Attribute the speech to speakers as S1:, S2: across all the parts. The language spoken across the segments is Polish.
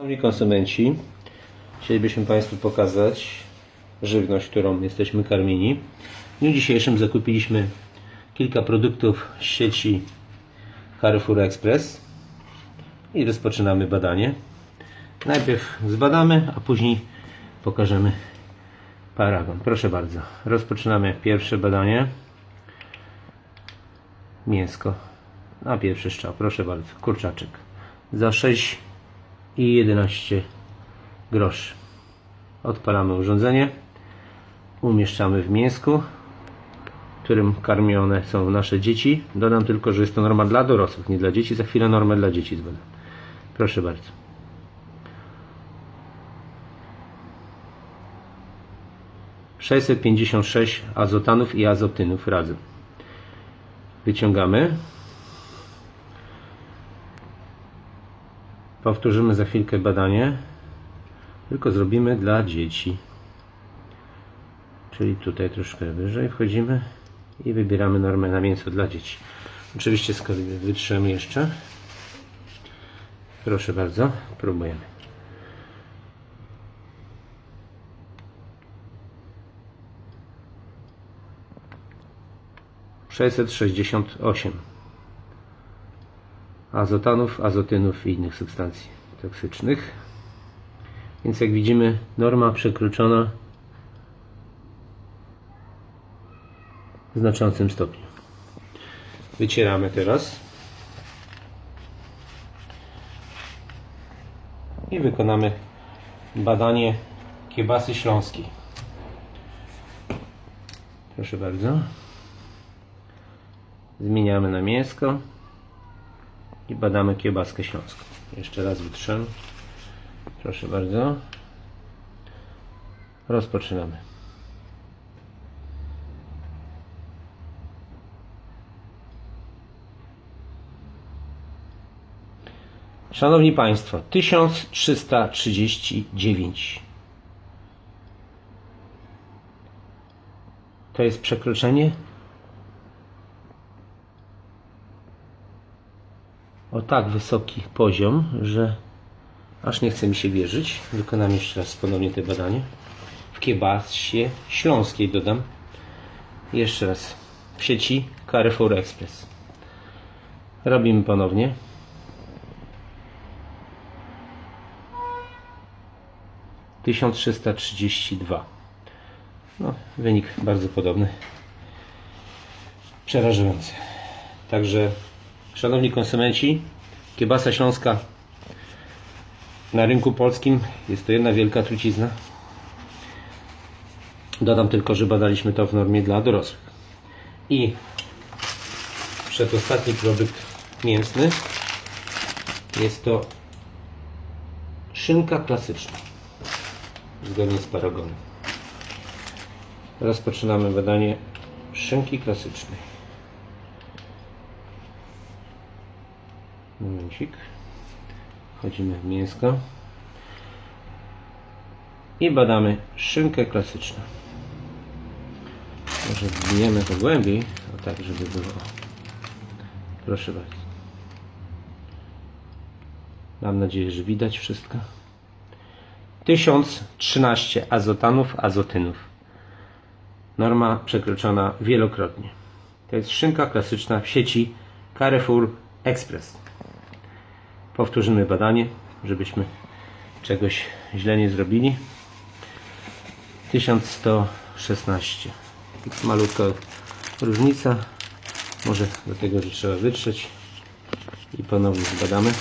S1: Szanowni konsumenci, chcielibyśmy Państwu pokazać żywność, którą jesteśmy karmieni. W dniu dzisiejszym zakupiliśmy kilka produktów z sieci Carrefour Express i rozpoczynamy badanie. Najpierw zbadamy, a później pokażemy paragon. Proszę bardzo, rozpoczynamy pierwsze badanie. Mięsko na pierwszy strzał, proszę bardzo, kurczaczek za 6 i 11 groszy. Odpalamy urządzenie, umieszczamy w mięsku, którym karmione są nasze dzieci. Dodam tylko, że jest to norma dla dorosłych, nie dla dzieci. Za chwilę normę dla dzieci zbadam. Proszę bardzo. Sześćset pięćdziesiąt sześć azotanów i azotynów razem. Wyciągamy. Powtórzymy za chwilkę badanie, tylko zrobimy dla dzieci. Czyli tutaj troszkę wyżej wchodzimy i wybieramy normę na mięso dla dzieci. Oczywiście wytrzemy jeszcze. Proszę bardzo, próbujemy. Sześćset sześćdziesiąt osiem azotanów, azotynów i innych substancji toksycznych. Więc jak widzimy, norma przekroczona w znaczącym stopniu. Wycieramy teraz i wykonamy badanie kiebasy śląskiej. Proszę bardzo. Zmieniamy na mięsko i badamy kiełbaskę śląską. Jeszcze raz wytrzemy. Proszę bardzo. Rozpoczynamy. Szanowni Państwo, 1339. To jest przekroczenie tak wysoki poziom, że aż nie chce mi się wierzyć. Wykonam jeszcze raz ponownie te badanie. W kiebasie śląskiej dodam. Jeszcze raz. W sieci Carrefour Express. Robimy ponownie. Tysiąc trzysta trzydzieści dwa. No, wynik bardzo podobny. Przerażający. Także Szanowni konsumenci, kiebasa śląska na rynku polskim jest to jedna wielka trucizna. Dodam tylko, że badaliśmy to w normie dla dorosłych. I przedostatni produkt mięsny jest to szynka klasyczna zgodnie z paragonem. Rozpoczynamy badanie szynki klasycznej. Momencik. Wchodzimy w mięsko. I badamy szynkę klasyczną. Może wbijemy to głębiej, o tak, żeby było. Proszę bardzo. Mam nadzieję, że widać wszystko. 1013 azotanów, azotynów. Norma przekroczona wielokrotnie. To jest szynka klasyczna w sieci Carrefour Express. Powtórzymy badanie, żebyśmy czegoś źle nie zrobili. 1116. Malutka różnica. Może do tego, że trzeba wytrzeć i ponownie zbadamy.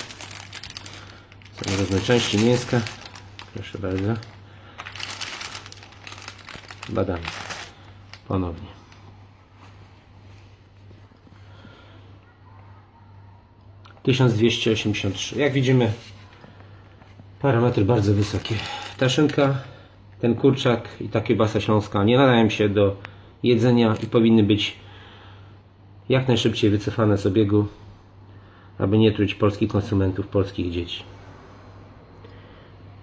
S1: Są różne części mięska. Proszę bardzo. Badamy ponownie. Tysiąc dwieście osiemdziesiąt trzy. Jak widzimy, parametry bardzo wysokie. Ta szynka, ten kurczak i ta kiełbasa śląska nie nadają się do jedzenia i powinny być jak najszybciej wycofane z obiegu, aby nie truć polskich konsumentów, polskich dzieci.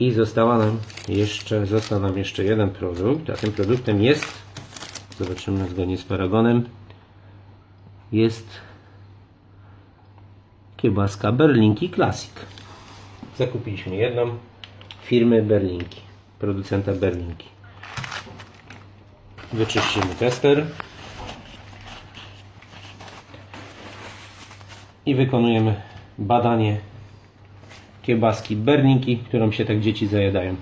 S1: I została nam jeszcze, został nam jeszcze jeden produkt, a tym produktem jest, zobaczymy zgodnie z paragonem, jest kiełbaska Berlinki Classic. Zakupiliśmy jedną firmy Berlinki, producenta Berlinki. Wyczyścimy tester i wykonujemy badanie kiełbaski Berlinki, którą się tak dzieci zajadają.